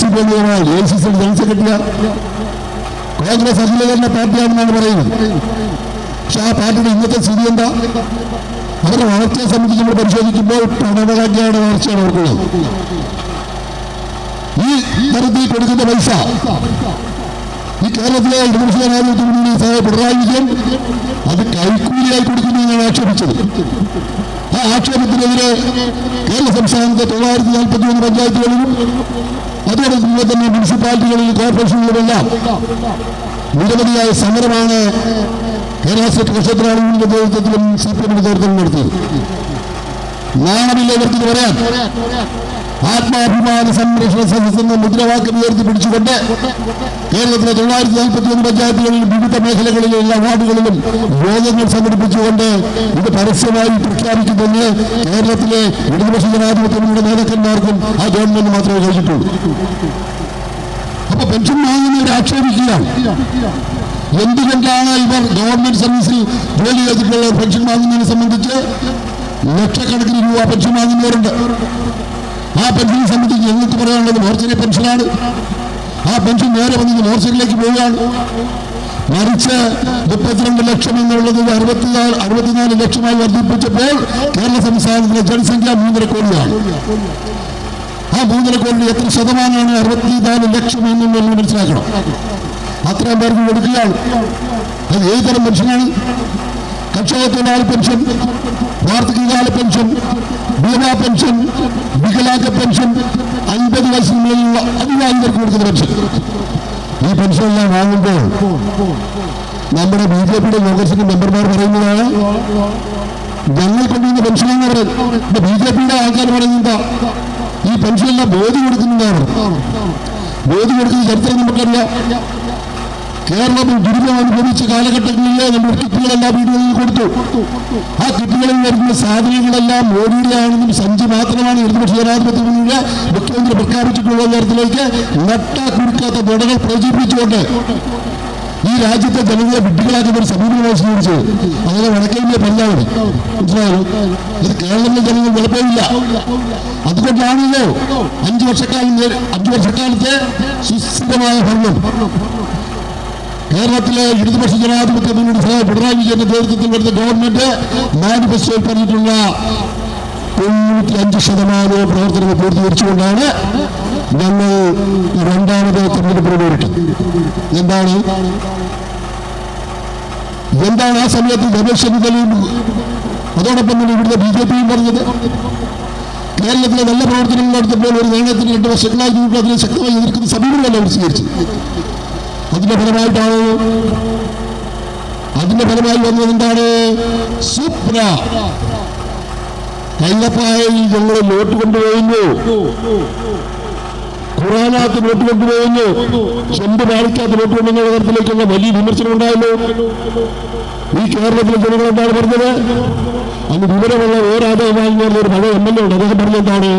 C Venugopal A C C general സെക്രട്ടറിയാണ് കോൺഗ്രസ് അഖിലേന്ത്യാ പാർട്ടിയാണെന്നാണ് പറയുന്നത്. പക്ഷെ ആ പാർട്ടിയുടെ ഇന്നത്തെ സ്ഥിതി എന്താ? അവരുടെ വളർച്ചയെ സംബന്ധിച്ച് നമ്മൾ പരിശോധിക്കുമ്പോൾ പ്രണവകജ്ഞയുടെ വളർച്ചയാണ് അവർക്കുള്ളത് ഈ തരത്തിൽ കൊടുക്കുന്ന പൈസ ഈ കേരളത്തിലെ ഇടതുപക്ഷ ജനാധിപത്യ പിണറായി വിജയൻ അത് കൈക്കൂലിയായി കൊടുക്കുന്നു എന്നാണ് ആക്ഷേപിച്ചത്. ആ ആക്ഷേപത്തിനെതിരെ കേരള സംസ്ഥാനത്തെ തൊള്ളായിരത്തി നാൽപ്പത്തി മൂന്ന് പഞ്ചായത്തുകളിലും തന്നെ മുനിസിപ്പാലിറ്റികളിൽ കോർപ്പറേഷനുകളിലെല്ലാം നിരവധിയായ സമരമാണ് കേരള സ്റ്റേറ്റ് നേതൃത്വത്തിലും സി പി എമ്മിന്റെ നേതൃത്വം നടത്തിയത്. നാണമില്ല ഇവർക്ക് ഇത് പറയാൻ. ആത്മാഭിമാന സംരക്ഷണ സദസ് എന്ന മുദ്രാവാക്യം ഉയർത്തി പിടിച്ചുകൊണ്ട് കേരളത്തിലെ തൊള്ളായിരത്തി നാൽപ്പത്തി ഒന്ന് പഞ്ചായത്തുകളിൽ വിവിധ മേഖലകളിലെ എല്ലാ വാർഡുകളിലും യോഗങ്ങൾ സംഘടിപ്പിച്ചുകൊണ്ട് ഇത് പരസ്യമായി പ്രഖ്യാപിക്കുന്നതിന് കേരളത്തിലെ ഇടതുപക്ഷ ജനാധിപത്യങ്ങളുടെ നേതാക്കന്മാർക്കും ആ ഗവൺമെന്റ് മാത്രമേ കഴിഞ്ഞിട്ടുള്ളൂ അപ്പൊ പെൻഷൻ വാങ്ങുന്നവരെ ആക്ഷേപിക്കുക. എന്തുകൊണ്ടാണ് ഇവർ ഗവൺമെന്റ് സർവീസിൽ ജോലി ചെയ്തിട്ടുള്ള പെൻഷൻ വാങ്ങുന്നതിനെ സംബന്ധിച്ച് ലക്ഷക്കണക്കിന് രൂപ പെൻഷൻ വാങ്ങുന്നവരുണ്ട് ആ പെൻഷനെ സംബന്ധിച്ച് ഞങ്ങൾക്ക് പറയാനുള്ളത് മോർച്ചയിലെ പെൻഷനാണ്. ആ പെൻഷൻ നേരെ വന്നത് മോർച്ചയിലേക്ക് പോവുകയാണ്. മറിച്ച് മുപ്പത്തിരണ്ട് ലക്ഷം എന്നുള്ളത് അറുപത്തിനാല് അറുപത്തിനാല് ലക്ഷമായി വർദ്ധിപ്പിച്ചപ്പോൾ കേരള സംസ്ഥാനത്തിലെ ജനസംഖ്യ മൂന്നര കോടിയാണ്. ആ മൂന്നര കോടി എത്ര ശതമാനമാണ്? അറുപത്തിനാല് ലക്ഷം എന്നുള്ളത് മനസ്സിലാക്കണം? അത്രയും പേർക്ക് കൊടുക്കുകയാണ്. അത് ഏത് തരം പെൻഷനാണ്? കർഷക പെൻഷൻ വാർത്തകാല പെൻഷൻ ബീമാ പെൻഷൻ വികലാംഗ പെൻഷൻ അൻപത് വയസ്സിന് മേലുള്ള അഭിഭാഷകർക്ക് കൊടുക്കുന്ന പെൻഷൻ. ഈ പെൻഷനെല്ലാം വാങ്ങുമ്പോൾ നമ്മുടെ ബി ജെ പിയുടെ കോൺഗ്രസിന്റെ മെമ്പർമാർ പറയുന്നതാണ് ഞങ്ങൾ കൊണ്ടുവന്ന പെൻഷൻ എന്ന് പറയുന്നത് ബി ജെ പിയുടെ ആൾക്കാർ പറയുന്നത് ഈ പെൻഷനെല്ലാം ബോധി കൊടുക്കുന്നതാണ്. ബോധി കൊടുക്കുന്ന ചരിത്രം നമുക്കറിയാം. കേരളത്തിൽ ദുരിതം അനുഭവിച്ച കാലഘട്ടങ്ങളിലെ നമ്മൾ കിറ്റുകളെല്ലാം വീടുകളിൽ കൊടുത്തു. ആ കിറ്റുകളിൽ വരുന്ന സാധനങ്ങളെല്ലാം മോഡിയുടെ ആണെന്നും സഞ്ചി മാത്രമാണ് ഇടതുപക്ഷ ജനാധിപത്യ മുന്നണിയുടെ മുഖ്യമന്ത്രി പ്രഖ്യാപിച്ചിട്ടുള്ള തരത്തിലേക്ക് നട്ട കുടുക്കാത്ത നുടകൾ പ്രചരിപ്പിച്ചുകൊണ്ട് ഈ രാജ്യത്തെ ജനങ്ങളെ വിട്ടുകളാക്കുന്ന ഒരു സമീപനമായി സ്വീകരിച്ചു. അങ്ങനെ വടക്കേന്ത്യ പല്ലാവി മനസ്സിലായോ? ഇത് കേരളത്തിലെ ജനങ്ങൾ കുഴപ്പമില്ല അതുകൊണ്ടാണല്ലോ അഞ്ചു വർഷക്കാലം അഞ്ചു വർഷക്കാലത്തെ സുസ്ഥിരമായ ഭരണം. കേരളത്തിലെ ഇടതുപക്ഷ ജനാധിപത്യ മുന്നണി പിണറായി വിജയന്റെ നേതൃത്വത്തിൽ വരുന്ന ഗവൺമെന്റ് മാനിഫെസ്റ്റോയിൽ പറഞ്ഞിട്ടുള്ള തൊണ്ണൂറ്റി അഞ്ച് ശതമാനവും പ്രവർത്തനങ്ങൾ പൂർത്തീകരിച്ചുകൊണ്ടാണ് ഞങ്ങൾ രണ്ടാമത് തെരഞ്ഞെടുപ്പിന് എന്താണ്? എന്താണ് ആ സമയത്ത് രമേശ് ചെന്നിത്തലയും അതോടൊപ്പം തന്നെ ഇവിടുത്തെ ബി ജെ പിയും പറഞ്ഞത്? കേരളത്തിലെ നല്ല പ്രവർത്തനങ്ങൾ നടത്തിയപ്പോൾ ഒരു നയനത്തിന് രണ്ട് വർഷങ്ങളായി നിങ്ങൾക്ക് അതിനെ ശക്തമായി എതിർക്കുന്ന സമീപങ്ങളല്ല അവർ സ്വീകരിച്ചത്. അതിന്റെ ഫലമായിട്ടാണ് അതിന്റെ ഫലമായി വന്നത് എന്താണ്? സുപ്ര കൈലപ്പായിൽ ഞങ്ങൾ നോട്ട് കൊണ്ടുപോയിരുന്നു ഖുറാനകത്ത് നോട്ട് കൊണ്ടുപോകുന്നു. ചെമ്പ് പാലിക്കാത്ത നോട്ട് കൊണ്ടുവന്ന തരത്തിലേക്കുള്ള വലിയ വിമർശനം ഉണ്ടായല്ലോ. ഈ കേരളത്തിലെ ജനങ്ങൾ എന്താണ് പറഞ്ഞത്? അന്ന് വിവരമുള്ള ഓരാദവുമായി ഒരു പഴയ എം എൽ എ ഉണ്ട്. അദ്ദേഹം പറഞ്ഞെന്താണ്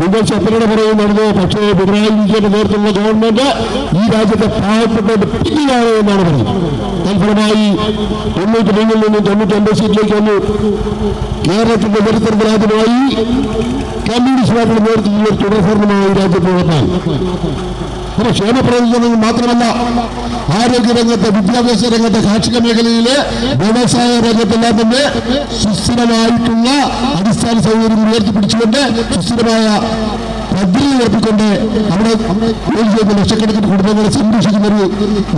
നിങ്ങൾ സ്വപ്നയുടെ പുറകെ നടന്നു പക്ഷേ പിണറായി വിജയന്റെ നേതൃത്വമുള്ള ഗവൺമെന്റ് ഈ രാജ്യത്തെ പാവപ്പെട്ട പിന്നിലാണ് എന്നാണ് പറഞ്ഞത്. തൽഫലമായി തൊണ്ണൂറ്റി മൂന്നിൽ നിന്നും തൊണ്ണൂറ്റി ഒമ്പത് സീറ്റിലേക്ക് വന്നു. കേരളത്തിന്റെ ചരിത്രത്തിൽ ആദ്യമായി കമ്മ്യൂണിസ്റ്റ് പാർട്ടിയുടെ നേതൃത്വത്തിൽ ഒരു തുടർ ഭരണമാണ് ഈ രാജ്യത്ത് നടത്താൻ പ്രവർത്തനങ്ങൾ മാത്രമല്ല ആരോഗ്യരംഗത്ത് വിദ്യാഭ്യാസ രംഗത്ത് കാർഷിക മേഖലയിലെ വ്യവസായ രംഗത്തെല്ലാം തന്നെ സുസ്ഥിരമായിട്ടുള്ള അടിസ്ഥാന സൗകര്യം ഉയർത്തിപ്പിടിച്ചുകൊണ്ട് സുസ്ഥിരമായ പദ്ധതി ഉയർത്തിക്കൊണ്ട് നമ്മുടെ ജോലി ചെയ്യുന്ന ലക്ഷക്കണക്കിന് കുടുംബങ്ങളെ സംരക്ഷിക്കുന്ന ഒരു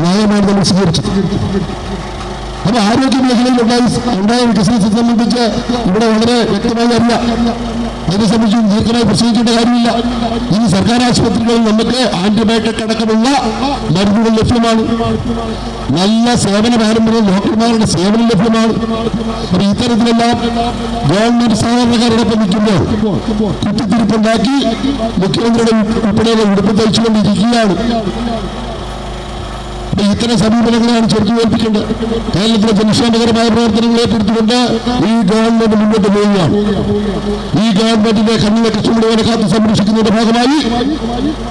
നയമാണ് നമ്മൾ സ്വീകരിച്ചത്. അപ്പൊ ആരോഗ്യ മേഖലയിൽ ഉണ്ടായ ഉണ്ടായ വികസനത്തെ സംബന്ധിച്ച് ഇവിടെ വളരെ വ്യക്തമായി അറിയാം. അതിനെ സംബന്ധിച്ച് ദീർഘമായി പ്രസംഗിക്കേണ്ട കാര്യമില്ല. ഇനി സർക്കാർ ആശുപത്രികളിൽ നമുക്ക് ആന്റിബയോട്ടിക് അടക്കമുള്ള മരുന്നുകൾ ലഭ്യമാണ്. നല്ല സേവന പാരമ്പര്യം ഡോക്ടർമാരുടെ സേവനം ലഭ്യമാണ്. അപ്പൊ ഇത്തരത്തിലെല്ലാം ഗവൺമെന്റ് സാധാരണക്കാരോടൊപ്പം നിൽക്കുമ്പോൾ കുത്തിത്തിരിപ്പുണ്ടാക്കി മുഖ്യമന്ത്രിയുടെ ഉൾപ്പെടെയുള്ള ഉടുപ്പ് തയ്ച്ചുകൊണ്ടിരിക്കുകയാണ്. അപ്പൊ ഇത്തരം സമീപനങ്ങളാണ് ചെറുത്തു ഏൽപ്പിക്കേണ്ടത് കേരളത്തിലെ ജനക്ഷേമകരമായ പ്രവർത്തനങ്ങൾ ഏറ്റെടുത്തുകൊണ്ട് ഈ ഗവൺമെന്റ് മുന്നോട്ട് പോവുകയാണ്. ഈ ഗവൺമെന്റിന്റെ കണ്ണിലെ കൃഷ്ണമുഴുവനെ കാത്ത് സംരക്ഷിക്കുന്നതിന്റെ ഭാഗമായി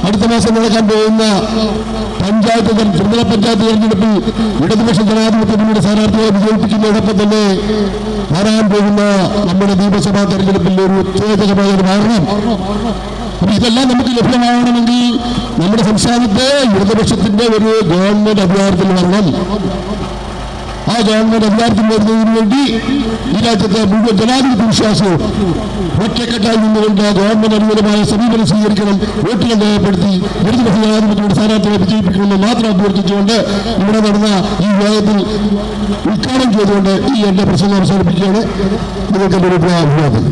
അടുത്ത മാസം നടക്കാൻ പോകുന്ന പഞ്ചായത്ത് തെര- ത്രിതല പഞ്ചായത്ത് തെരഞ്ഞെടുപ്പിൽ ഇടതുപക്ഷ ജനാധിപത്യ മുന്നണി സ്ഥാനാർത്ഥികളെ വിജയിപ്പിക്കുന്നതോടൊപ്പം തന്നെ വരാൻ പോകുന്ന നമ്മുടെ നിയമസഭാ തെരഞ്ഞെടുപ്പിൽ ഒരു ഉത്തേജകമായ ഒരു ഭരണം അപ്പൊ ഇതെല്ലാം നമുക്ക് ലഭ്യമാവണമെങ്കിൽ നമ്മുടെ സംസ്ഥാനത്തെ ഇടതുപക്ഷത്തിന്റെ ഒരു ഗവൺമെന്റ് അധികാരത്തിൽ വരണം. ആ ഗവൺമെന്റ് അധികാരത്തിൽ വരുന്നതിന് വേണ്ടി ഈ രാജ്യത്തെ മുഴുവൻ ജനാധിപത്യ വിശ്വാസവും ഒറ്റക്കെട്ടായി നിന്നുകൊണ്ട് ഗവൺമെന്റ് അനുകൂലമായ സമീപനം സ്വീകരിക്കണം വോട്ടുകൾ രേഖപ്പെടുത്തി ഇടതുപക്ഷ ജനാധിപത്യയുടെ സ്ഥാനാർത്ഥികളെ വിജയിപ്പിക്കണമെന്ന് മാത്രം അഭ്യർത്ഥിച്ചുകൊണ്ട് ഇവിടെ നടന്ന ഈ യോഗത്തിൽ ഉദ്ഘാടനം ചെയ്തുകൊണ്ട് ഈ എന്റെ പ്രസംഗം അവസാനിപ്പിക്കുകയാണ്. നിങ്ങൾക്ക് അഭിവാദം